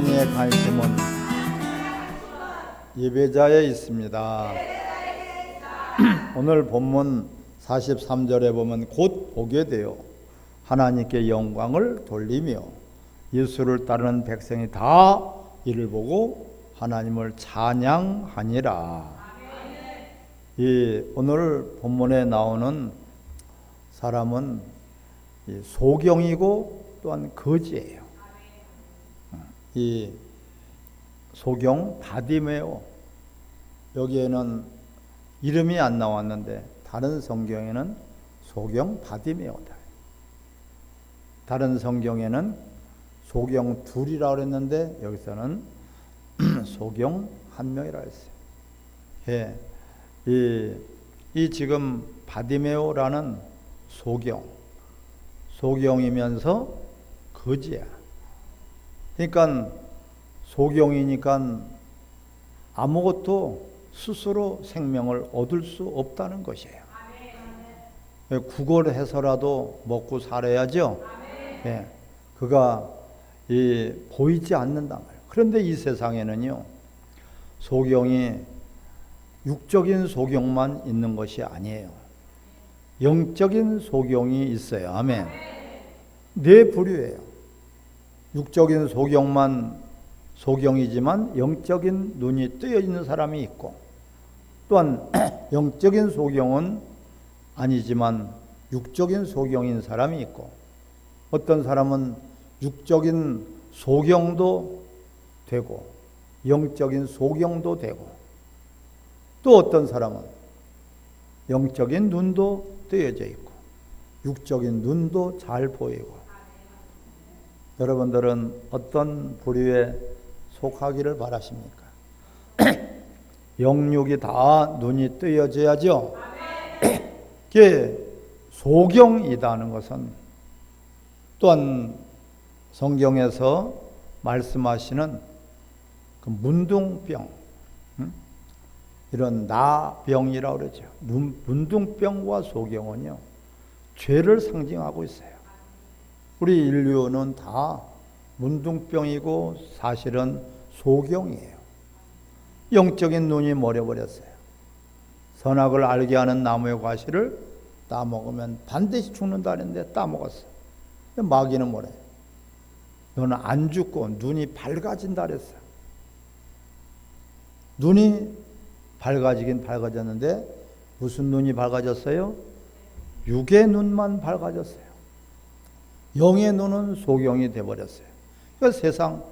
하나님의 관심은 예배자에 있습니다. 오늘 본문 43절에 보면 곧 보게 되어 하나님께 영광을 돌리며 예수를 따르는 백성이 다 이를 보고 하나님을 찬양하니라. 이 오늘 본문에 나오는 사람은 이 소경이고 또한 거지예요. 이 소경 바디메오 여기에는 이름이 안 나왔는데 다른 성경에는 소경 바디메오다. 다른 성경에는 소경 둘이라고 그랬는데 여기서는 소경 한 명이라 했어요. 예. 이, 이 지금 바디메오라는 소경 소경이면서 거지야. 그러니까 소경이니까 아무것도 스스로 생명을 얻을 수 없다는 것이에요. 구걸해서라도 먹고 살아야죠. 예, 그가 이 보이지 않는단 말이에요. 그런데 이 세상에는요, 소경이 육적인 소경만 있는 것이 아니에요. 영적인 소경이 있어요. 아멘. 네 부류예요. 육적인 소경만 소경이지만 영적인 눈이 뜨여 있는 사람이 있고 또한 영적인 소경은 아니지만 육적인 소경인 사람이 있고 어떤 사람은 육적인 소경도 되고 영적인 소경도 되고 또 어떤 사람은 영적인 눈도 뜨여져 있고 육적인 눈도 잘 보이고 여러분들은 어떤 부류에 속하기를 바라십니까? 영육이 다 눈이 뜨여져야죠. 그게 소경이다는 것은 또한 성경에서 말씀하시는 그 문둥병 음? 이런 나병이라고 그러죠. 문둥병과 소경은요 죄를 상징하고 있어요. 우리 인류는 다 문둥병이고 사실은 소경이에요. 영적인 눈이 머려버렸어요. 선악을 알게 하는 나무의 과실을 따먹으면 반드시 죽는다는데 따먹었어. 마귀는 뭐래? 너는 안 죽고 눈이 밝아진다 그랬어. 눈이 밝아지긴 밝아졌는데 무슨 눈이 밝아졌어요? 육의 눈만 밝아졌어요. 영의 눈은 소경이 돼버렸어요. 그러니까 세상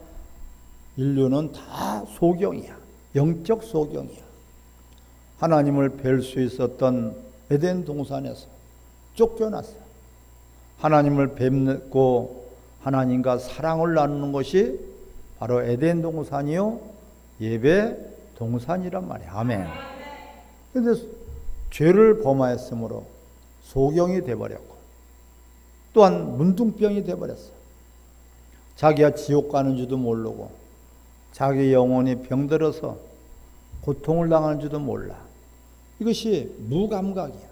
인류는 다 소경이야. 영적 소경이야. 하나님을 뵐 수 있었던 에덴 동산에서 쫓겨났어. 하나님을 뵙고 하나님과 사랑을 나누는 것이 바로 에덴 동산이요 예배 동산이란 말이야. 아멘. 그런데 죄를 범하였으므로 소경이 돼버렸고 또한 문둥병이 돼버렸어. 자기가 지옥 가는 줄도 모르고 자기 영혼이 병들어서 고통을 당하는 줄도 몰라. 이것이 무감각이야.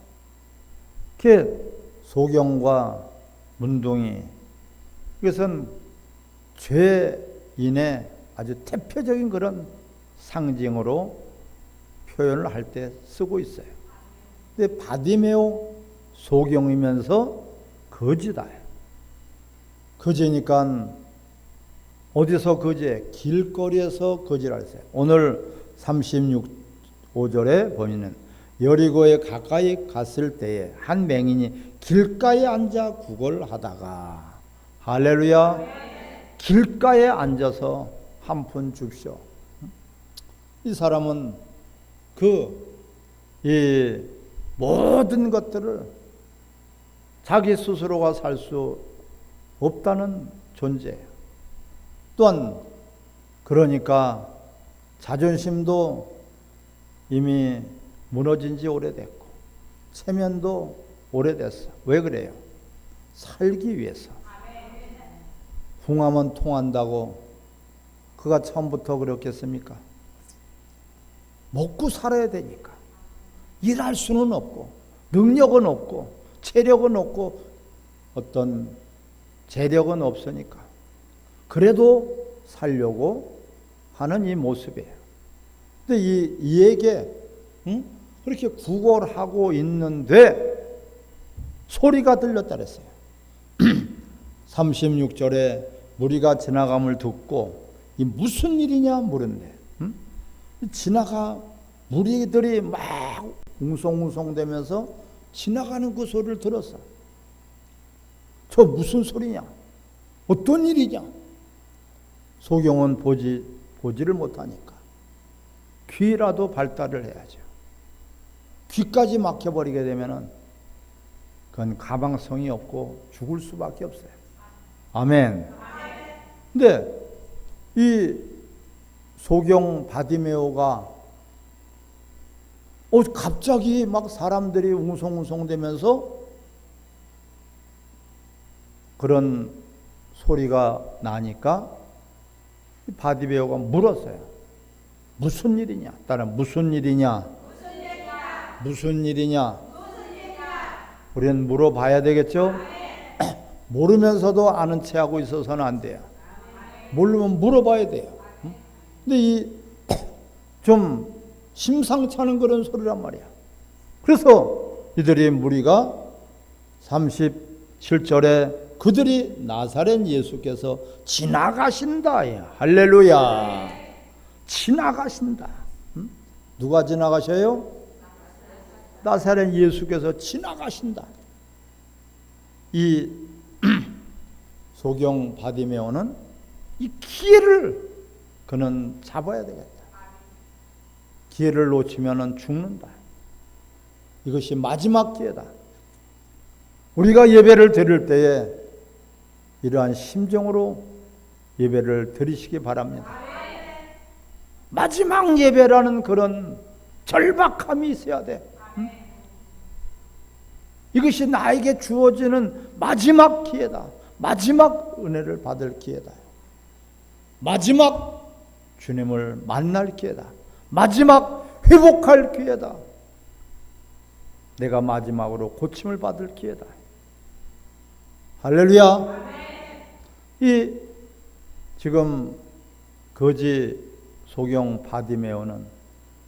그 소경과 문둥이 이것은 죄인의 아주 대표적인 그런 상징으로 표현을 할 때 쓰고 있어요. 근데 바디메오 소경이면서 거지다. 거지니까 어디서 거지? 길거리에서 거지라 했어요. 오늘 36절에 보면은 여리고에 가까이 갔을 때에 한 맹인이 길가에 앉아 구걸하다가 할렐루야 길가에 앉아서 한 푼 줍쇼. 이 사람은 그 이 모든 것들을 자기 스스로가 살 수 없다는 존재예요. 또한 그러니까 자존심도 이미 무너진 지 오래됐고 체면도 오래됐어. 왜 그래요? 살기 위해서. 궁하면 통한다고 그가 처음부터 그렇겠습니까? 먹고 살아야 되니까. 일할 수는 없고 능력은 없고 체력은 없고 어떤 재력은 없으니까. 그래도 살려고 하는 이 모습이에요. 근데 이 이에게 응? 그렇게 구걸하고 있는데 소리가 들렸다 그랬어요. 36절에 무리가 지나감을 듣고 이 무슨 일이냐 물은데 응? 지나가 무리들이 막 웅성웅성대면서 지나가는 그 소리를 들었어. 저 무슨 소리냐? 어떤 일이냐? 소경은 보지 보지를 못하니까 귀라도 발달을 해야죠. 귀까지 막혀버리게 되면은 그건 가방성이 없고 죽을 수밖에 없어요. 아멘. 근데 이 소경 바디메오가 어 갑자기 막 사람들이 웅성웅성대면서 그런 소리가 나니까 이 바디메오가 물었어요. 무슨 일이냐? 따라 무슨 일이냐? 무슨 일이냐? 우리는 물어봐야 되겠죠? 모르면서도 아는 체 하고 있어서는 안 돼요. 모르면 물어봐야 돼요. 응? 근데 이 좀 심상치 않은 그런 소리란 말이야. 그래서 이들의 무리가 37절에 그들이 나사렛 예수께서 지나가신다. 예. 할렐루야. 지나가신다. 응? 누가 지나가셔요? 나사렛 예수께서 지나가신다. 이 소경 바디메오는 이 기회를 그는 잡아야 되겠다. 기회를 놓치면은 죽는다. 이것이 마지막 기회다. 우리가 예배를 드릴 때에 이러한 심정으로 예배를 드리시기 바랍니다. 마지막 예배라는 그런 절박함이 있어야 돼. 응? 이것이 나에게 주어지는 마지막 기회다. 마지막 은혜를 받을 기회다. 마지막 주님을 만날 기회다. 마지막 회복할 기회다. 내가 마지막으로 고침을 받을 기회다. 할렐루야. 이 지금 거지 소경 바디메오는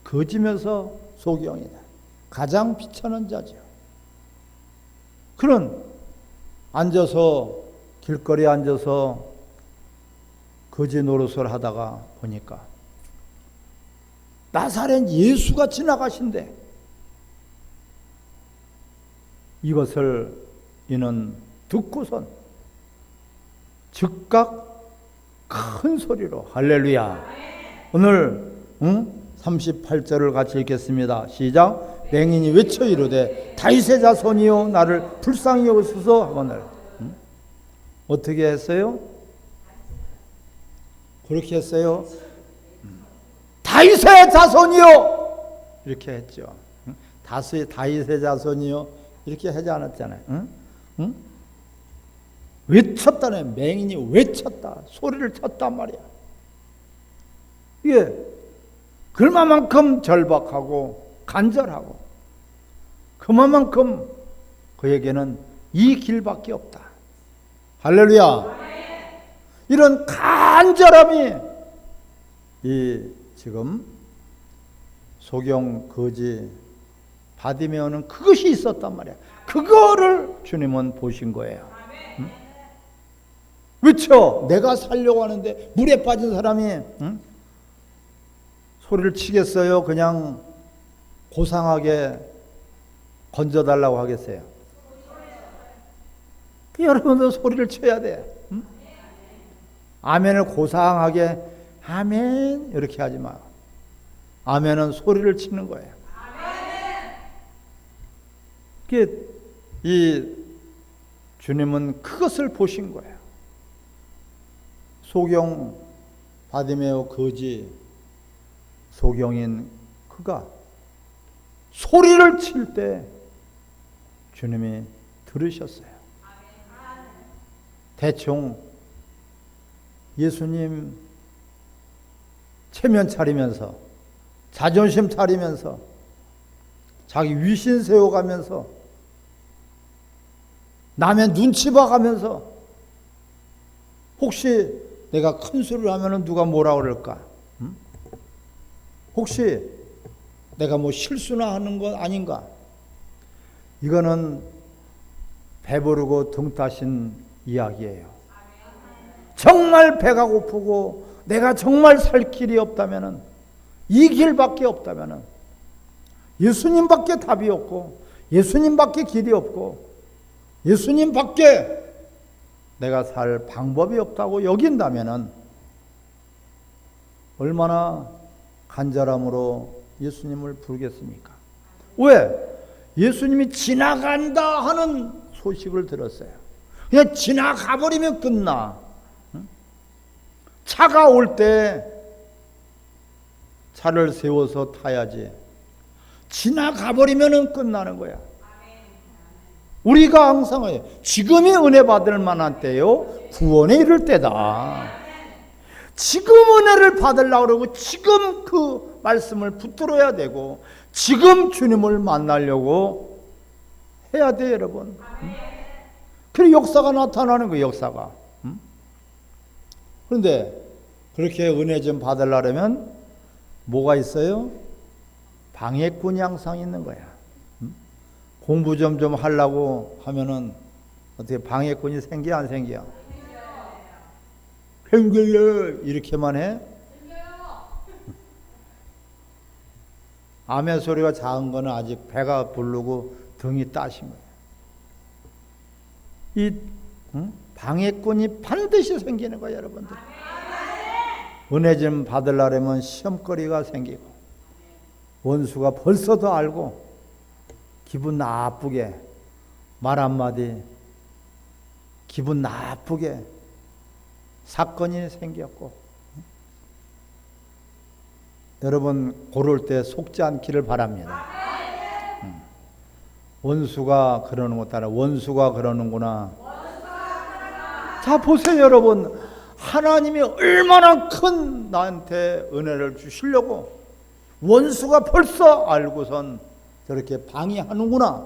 거지면서 소경이다. 가장 비천한 자죠. 그런 앉아서 길거리에 앉아서 거지 노릇을 하다가 보니까 나사렛 예수가 지나가신대. 이것을 이는 듣고선 즉각 큰 소리로 할렐루야. 오늘 응? 38절을 같이 읽겠습니다. 시작. 맹인이 외쳐 이르되 다윗의 자손이요 나를 불쌍히 여기소서 하거늘. 응? 어떻게 했어요? 그렇게 했어요. 다윗의 자손이요 이렇게 했죠. 응? 다스의 다윗의 자손이요 이렇게 하지 않았잖아요. 응? 응? 외쳤다네 맹인이 외쳤다 소리를 쳤단 말이야. 이게 그만큼 절박하고 간절하고 그만큼 그에게는 이 길밖에 없다. 할렐루야. 이런 간절함이 이 지금 소경 거지 바디메오는 그것이 있었단 말이야. 그거를 주님은 보신 거예요. 응? 외쳐 내가 살려고 하는데 물에 빠진 사람이 응? 소리를 치겠어요? 그냥 고상하게 건져달라고 하겠어요? 여러분도 소리를 쳐야 돼. 응? 아멘을 고상하게 아멘 이렇게 하지 마. 아멘은 소리를 치는 거예요. 그게 이 주님은 그것을 보신 거예요. 소경 바디메오 거지 소경인 그가 소리를 칠 때 주님이 들으셨어요. 대충 예수님 체면 차리면서 자존심 차리면서 자기 위신 세워가면서 남의 눈치 봐가면서 혹시 내가 큰 소리를 하면은 누가 뭐라 그럴까? 음? 혹시 내가 뭐 실수나 하는 것 아닌가? 이거는 배부르고 등 따신 이야기예요. 정말 배가 고프고 내가 정말 살 길이 없다면은 이 길밖에 없다면은 예수님밖에 답이 없고 예수님밖에 길이 없고 예수님밖에 내가 살 방법이 없다고 여긴다면은 얼마나 간절함으로 예수님을 부르겠습니까? 왜? 예수님이 지나간다 하는 소식을 들었어요. 그냥 지나가 버리면 끝나. 응? 차가 올 때 차를 세워서 타야지. 지나가 버리면 끝나는 거야. 우리가 항상. 지금이 은혜 받을 만한 때요. 구원에 이를 때다. 지금 은혜를 받으려고 그러고 지금 그 말씀을 붙들어야 되고 지금 주님을 만나려고 해야 돼 여러분. 그래 역사가 나타나는 거예요 역사가. 음? 그런데 그렇게 은혜 좀 받으려면 뭐가 있어요? 방해꾼이 항상 있는 거야. 음? 공부 좀 좀 하려고 하면은 어떻게 방해꾼이 생겨 안 생겨? 생겨요 이렇게만 해? 아멘 소리가 작은 거는 아직 배가 부르고 등이 따신 거예요. 이 응? 방해꾼이 반드시 생기는 거예요, 여러분들. 은혜 좀 받으려면 시험거리가 생기고 원수가 벌써도 알고 기분 나쁘게 말 한마디 기분 나쁘게 사건이 생겼고 여러분 고를 때 속지 않기를 바랍니다. 음. 원수가 그러는 것 따라 원수가 그러는구나. 자 보세요 여러분 하나님이 얼마나 큰 나한테 은혜를 주시려고 원수가 벌써 알고선 저렇게 방해하는구나.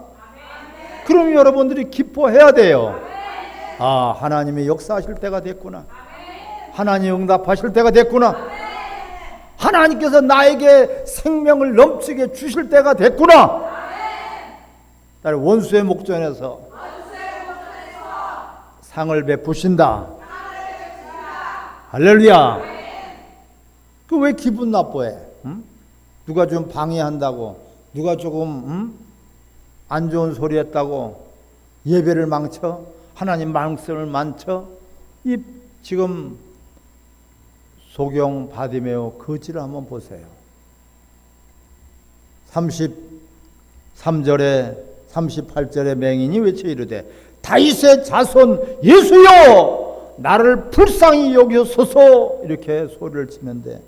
그럼 여러분들이 기뻐해야 돼요. 아 하나님이 역사하실 때가 됐구나. 하나님 응답하실 때가 됐구나. 하나님께서 나에게 생명을 넘치게 주실 때가 됐구나. 딸 원수의 목전에서 상을 베푸신다. 할렐루야. 그 왜 기분 나빠해? 응? 누가 좀 방해한다고, 누가 조금 응? 안 좋은 소리 했다고 예배를 망쳐, 하나님 말씀을 망쳐. 이 지금 소경 바디메오 거지를 한번 보세요. 33절에 38절에 맹인이 외쳐 이르되 다윗의 자손 예수여 나를 불쌍히 여기소서 이렇게 소리를 치는데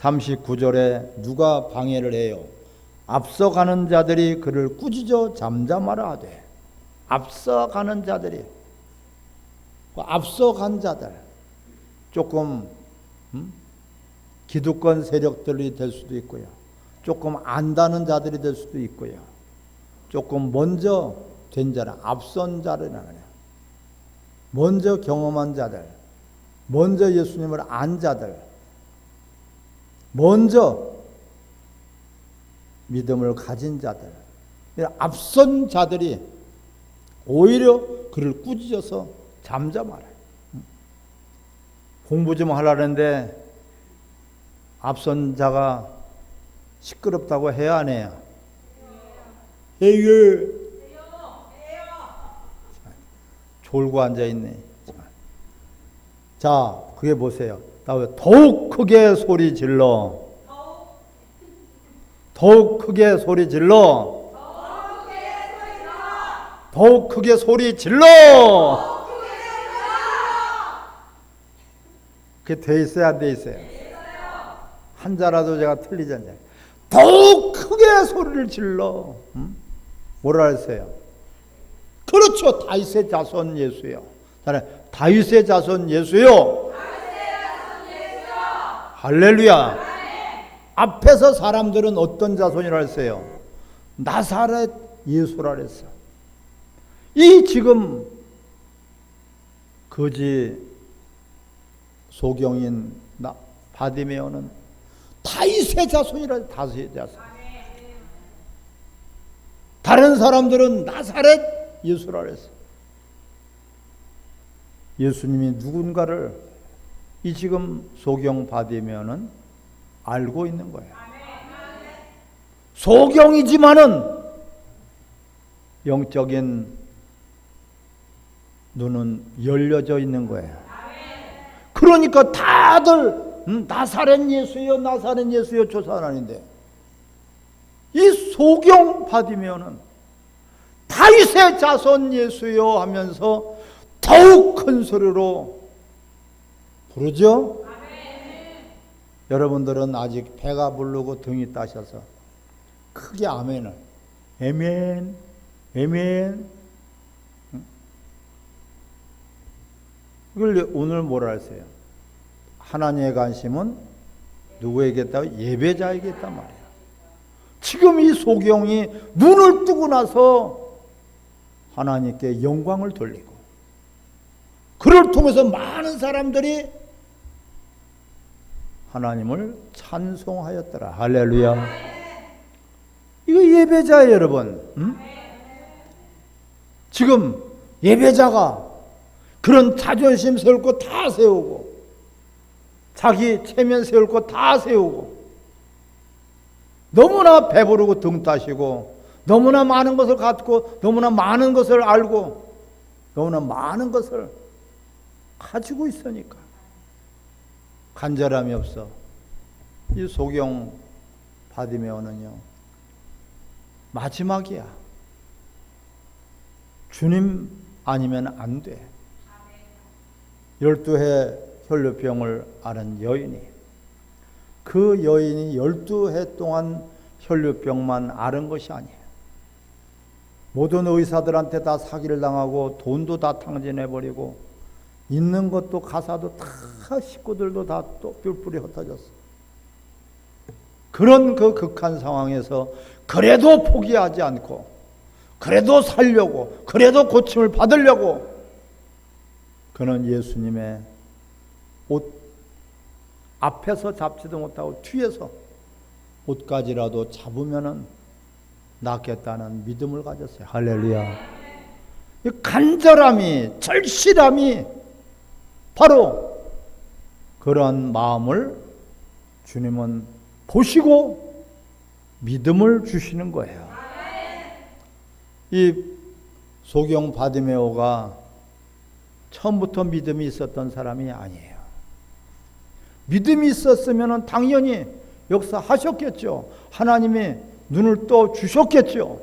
39절에 누가 방해를 해요? 앞서가는 자들이 그를 꾸짖어 잠잠하라 하되 앞서가는 자들이 그 앞서간 자들 조금 음? 기득권 세력들이 될 수도 있고요. 조금 안다는 자들이 될 수도 있고요. 조금 먼저 된 자는 앞선 자들이라 그래요. 먼저 경험한 자들, 먼저 예수님을 안 자들, 먼저 믿음을 가진 자들, 앞선 자들이 오히려 그를 꾸짖어서 잠잠하라. 공부 좀 하려는데 앞선 자가 시끄럽다고 해야 안 해요? 해요. 졸고 앉아 있네. 자, 그게 보세요. 더욱 크게 소리 질러. 더욱 크게 소리 질러. 더욱 크게 소리 질러. 그게 돼 있어야 안돼 있어요? 한자라도 제가 틀리지 않냐. 더욱 크게 소리를 질러. 음? 뭐라 했어요? 그렇죠. 다윗의 자손 예수요. 다윗의 자손 예수요. 할렐루야. 앞에서 사람들은 어떤 자손이라 했어요? 나사렛 예수라 했어. 이 지금 거지 소경인 나 바디메오는 다윗의 자손이라 다윗의 자손. 다른 사람들은 나사렛 예수라 그랬어. 예수님이 누군가를 이 지금 소경 바디메오는 알고 있는 거예요. 소경이지만은 영적인 눈은 열려져 있는 거예요. 그러니까 다들 음, 나사렛 예수요, 나사렛 예수요 조사하는데 이 소경 받으면은 다윗의 자손 예수요 하면서 더욱 큰 소리로 부르죠. 여러분들은 아직 배가 부르고 등이 따셔서 크게 아멘을 에멘 응? 이걸 오늘 뭐라 했어요? 하나님의 관심은 누구에게 있다? 예배자에게 있단 말이에요. 지금 이 소경이 눈을 뜨고 나서 하나님께 영광을 돌리고 그를 통해서 많은 사람들이 하나님을 찬송하였더라. 할렐루야. 이거 예배자예요, 여러분. 응? 지금 예배자가 그런 자존심 세울 거 다 세우고 자기 체면 세울 거 다 세우고 너무나 배부르고 등 따시고 너무나 많은 것을 갖고 너무나 많은 것을 알고 너무나 많은 것을 가지고 있으니까 간절함이 없어. 이 소경 받으면은요 마지막이야. 주님 아니면 안 돼. 열두 해 혈류병을 앓은 여인이 그 여인이 열두 해 동안 혈류병만 앓은 것이 아니에요. 모든 의사들한테 다 사기를 당하고 돈도 다 탕진해 버리고 있는 것도 가사도 다 식구들도 다 또 뿔뿔이 흩어졌어. 그런 그 극한 상황에서 그래도 포기하지 않고 그래도 살려고 그래도 고침을 받으려고 그는 예수님의 옷 앞에서 잡지도 못하고 뒤에서 옷까지라도 잡으면은 낫겠다는 믿음을 가졌어요. 할렐루야. 이 간절함이 절실함이 바로 그러한 마음을 주님은 보시고 믿음을 주시는 거예요. 이 소경 바디메오가 처음부터 믿음이 있었던 사람이 아니에요. 믿음이 있었으면 당연히 역사하셨겠죠. 하나님이 눈을 떠 주셨겠죠.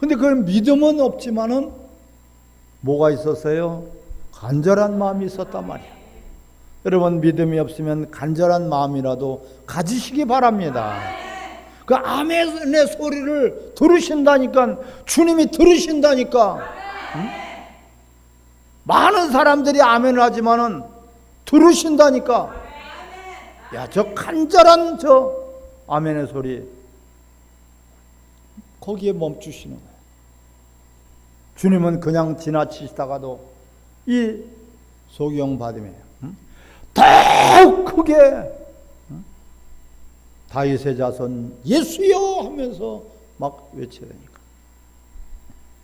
근데 그 믿음은 없지만은 뭐가 있었어요? 간절한 마음이 있었단 말이에요. 여러분 믿음이 없으면 간절한 마음이라도 가지시기 바랍니다. 그 아멘의 소리를 들으신다니까 주님이 들으신다니까. 응? 많은 사람들이 아멘을 하지만은 들으신다니까. 야, 저 간절한 저 아멘의 소리 거기에 멈추시는 거예요. 주님은 그냥 지나치시다가도 이 소경 받으면 응? 더욱 크게 응? 다윗의 자손 예수여 하면서 막 외쳐야 되니까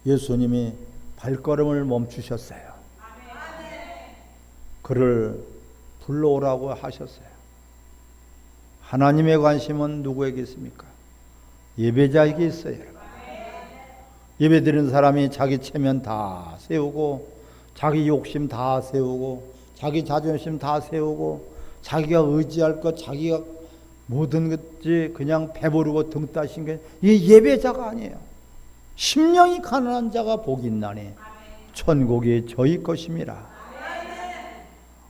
예수님이 발걸음을 멈추셨어요. 그를 불러오라고 하셨어요. 하나님의 관심은 누구에게 있습니까? 예배자에게 있어요. 예배 드리는 사람이 자기 체면 다 세우고 자기 욕심 다 세우고 자기 자존심 다 세우고 자기가 의지할 것 자기가 모든 것이 그냥 배부르고 등 따신 게이 예배자가 아니에요. 심령이 가난한 자가 복이 있나니 천국이 저희 것임이라.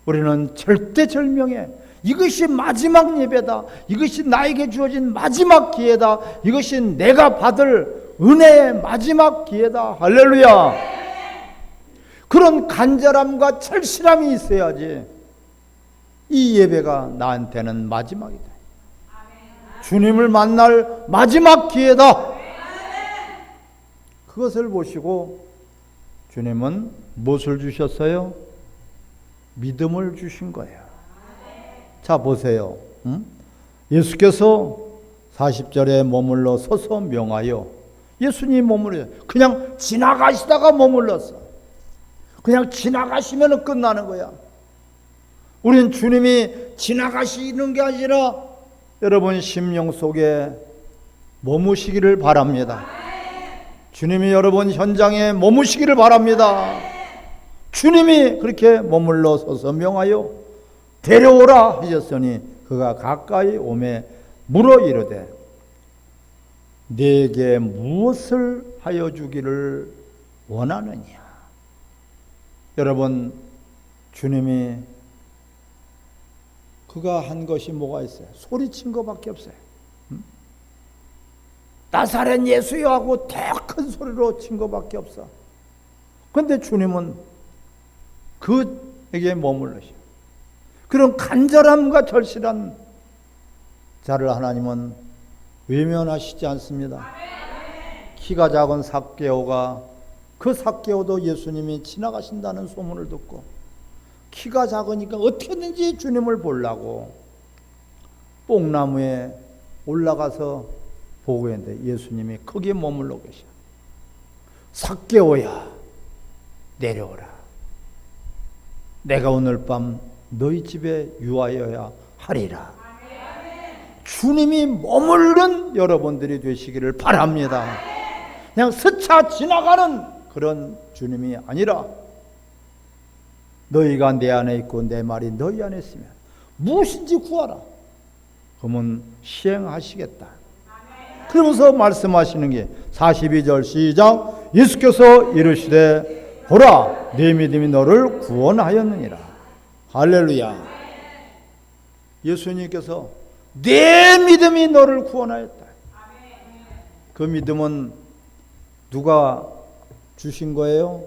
우리는 절대절명에 이것이 마지막 예배다. 이것이 나에게 주어진 마지막 기회다. 이것이 내가 받을 은혜의 마지막 기회다. 할렐루야. 그런 간절함과 철실함이 있어야지 이 예배가 나한테는 마지막이다. 주님을 만날 마지막 기회다. 그것을 보시고 주님은 무엇을 주셨어요? 믿음을 주신 거예요. 자, 보세요. 응? 예수께서 40절에 머물러 서서 명하여 예수님 머물러 그냥 지나가시다가 머물렀어. 그냥 지나가시면 끝나는 거야. 우린 주님이 지나가시는 게 아니라 여러분 심령 속에 머무시기를 바랍니다. 주님이 여러분 현장에 머무시기를 바랍니다. 주님이 그렇게 머물러 서서 명하여 데려오라 하셨으니 그가 가까이 오매 물어 이르되 내게 무엇을 하여 주기를 원하느냐 여러분 주님이 그가 한 것이 뭐가 있어요? 소리친 것밖에 없어요. 음? 나사렛 예수여 하고 더 큰 소리로 친 것밖에 없어. 근데 주님은 그에게 머물러셔. 그런 간절함과 절실한 자를 하나님은 외면하시지 않습니다. 키가 작은 삭개오가 그 삭개오도 예수님이 지나가신다는 소문을 듣고 키가 작으니까 어떻게든지 주님을 보려고 뽕나무에 올라가서 보고 있는데 예수님이 거기에 머물러 계셔. 삭개오야 내려오라. 내가 오늘 밤 너희 집에 유하여야 하리라. 주님이 머무른 여러분들이 되시기를 바랍니다. 그냥 스쳐 지나가는 그런 주님이 아니라 너희가 내 안에 있고 내 말이 너희 안에 있으면 무엇인지 구하라. 그러면 시행하시겠다. 그러면서 말씀하시는 게 42절 시작 예수께서 이르시되 보라 내 믿음이 너를 구원하였느니라. 할렐루야. 예수님께서 내 믿음이 너를 구원하였다. 그 믿음은 누가 주신 거예요?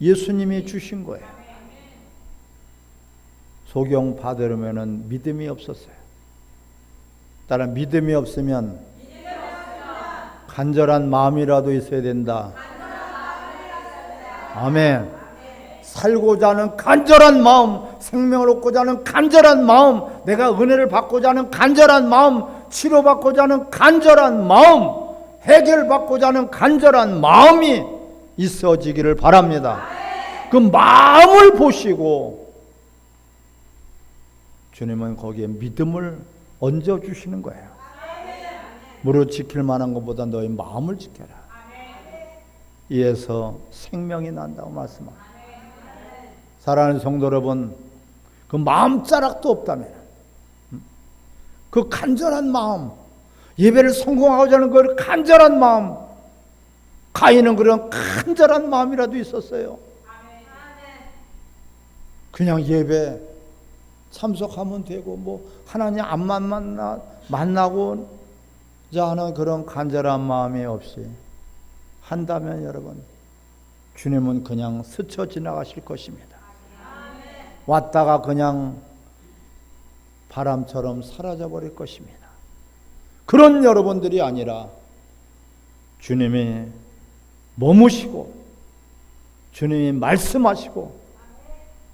예수님이 주신 거예요. 소경 받으려면 믿음이 없었어요. 따라 믿음이 없으면 간절한 마음이라도 있어야 된다. 아멘. 살고자 하는 간절한 마음, 생명을 얻고자 하는 간절한 마음, 내가 은혜를 받고자 하는 간절한 마음, 치료받고자 하는 간절한 마음, 해결받고자 하는 간절한 마음이 있어지기를 바랍니다. 그 마음을 보시고 주님은 거기에 믿음을 얹어 주시는 거예요. 무릇 지킬 만한 것보다 너희 마음을 지켜라. 이에서 생명이 난다고 말씀합니다. 사랑하는 성도 여러분, 그 마음자락도 없다면, 그 간절한 마음, 예배를 성공하고자 하는 그 간절한 마음, 가인은 그런 간절한 마음이라도 있었어요. 그냥 예배 참석하면 되고, 뭐, 하나님 앞만 만나, 만나고, 자 하는 그런 간절한 마음이 없이 한다면 여러분, 주님은 그냥 스쳐 지나가실 것입니다. 왔다가 그냥 바람처럼 사라져 버릴 것입니다. 그런 여러분들이 아니라 주님이 머무시고 주님이 말씀하시고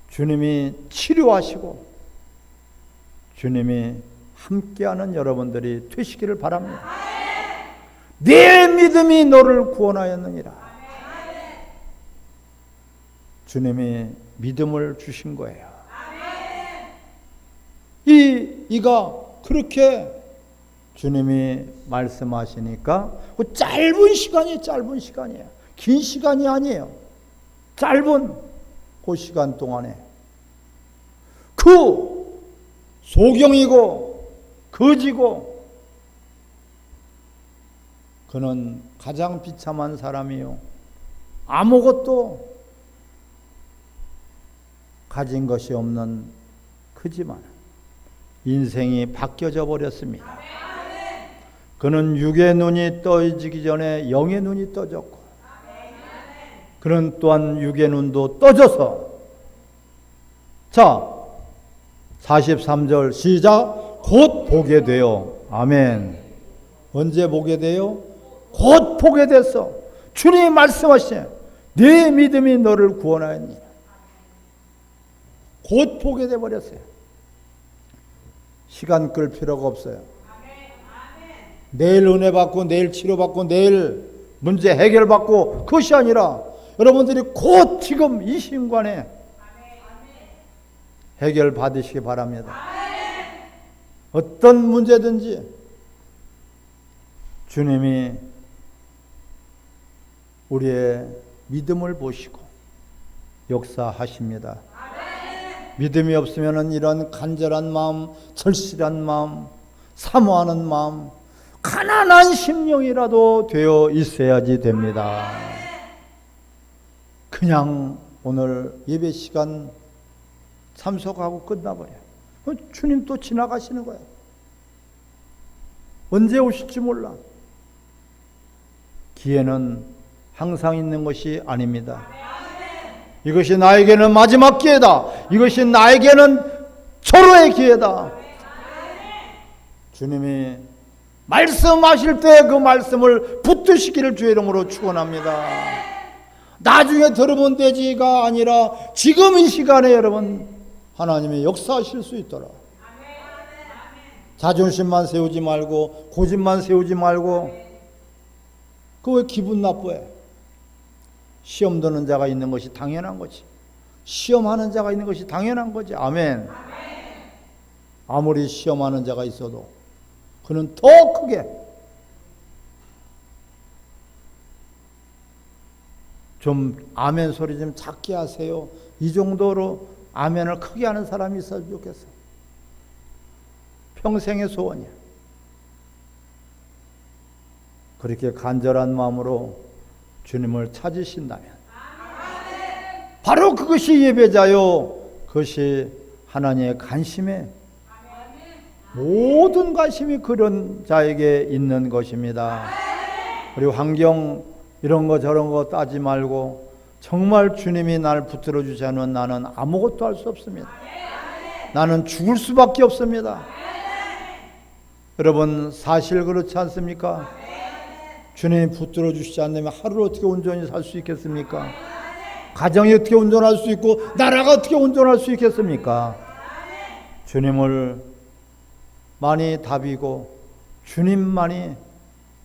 주님이 치료하시고 주님이 함께하는 여러분들이 되시기를 바랍니다. 내 믿음이 너를 구원하였느니라. 주님이 믿음을 주신 거예요. 이 이가 그렇게 주님이 말씀하시니까 그 짧은 시간이 짧은 시간이에요. 긴 시간이 아니에요. 짧은 그 시간 동안에 그 소경이고 거지고 그는 가장 비참한 사람이요. 아무것도 가진 것이 없는 크지만 인생이 바뀌어져 버렸습니다. 그는 육의 눈이 떠지기 전에 영의 눈이 떠졌고 그는 또한 육의 눈도 떠져서 자 43절 시작 곧 보게 돼요. 아멘. 언제 보게 돼요? 곧 보게 됐어. 주님이 말씀하시네. 네 믿음이 너를 구원하였니. 곧 보게 돼 버렸어요. 시간 끌 필요가 없어요. 내일 은혜 받고 내일 치료 받고 내일 문제 해결 받고 그것이 아니라 여러분들이 곧 지금 이 순간에 해결 받으시기 바랍니다. 어떤 문제든지 주님이 우리의 믿음을 보시고 역사하십니다. 믿음이 없으면 이런 간절한 마음, 절실한 마음, 사모하는 마음, 가난한 심령이라도 되어 있어야지 됩니다. 그냥 오늘 예배 시간 참석하고 끝나버려요. 주님 또 지나가시는 거예요. 언제 오실지 몰라. 기회는 항상 있는 것이 아닙니다. 이것이 나에게는 마지막 기회다. 이것이 나에게는 절호의 기회다. 주님이 말씀하실 때 그 말씀을 붙드시기를 주의 이름으로 축원합니다. 나중에 들으면 되지가 아니라 지금 이 시간에 여러분 하나님이 역사하실 수 있도록 자존심만 세우지 말고 고집만 세우지 말고 그 왜 기분 나빠해? 시험 드는 자가 있는 것이 당연한 거지. 시험하는 자가 있는 것이 당연한 거지. 아멘. 아무리 시험하는 자가 있어도 그는 더 크게 좀 아멘 소리 좀 작게 하세요. 이 정도로 아멘을 크게 하는 사람이 있어도 좋겠어. 평생의 소원이야. 그렇게 간절한 마음으로 주님을 찾으신다면 바로 그것이 예배자요. 그것이 하나님의 관심에 모든 관심이 그런 자에게 있는 것입니다. 그리고 환경 이런 거 저런 거 따지 말고 정말 주님이 날 붙들어 주지 않으면 나는 아무것도 할 수 없습니다. 나는 죽을 수밖에 없습니다. 여러분 사실 그렇지 않습니까? 주님이 붙들어 주시지 않으면 하루를 어떻게 온전히 살 수 있겠습니까? 가정이 어떻게 온전할 수 있고 나라가 어떻게 온전할 수 있겠습니까? 주님을 많이 답이고 주님만이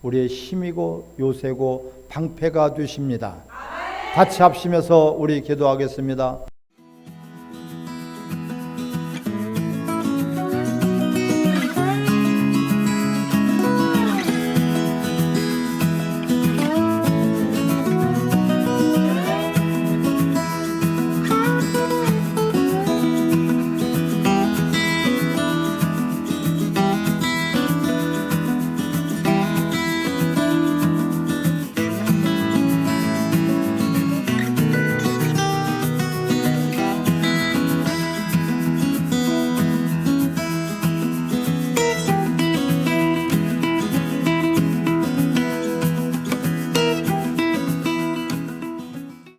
우리의 힘이고 요새고 방패가 되십니다. 같이 합심해서 우리 기도하겠습니다.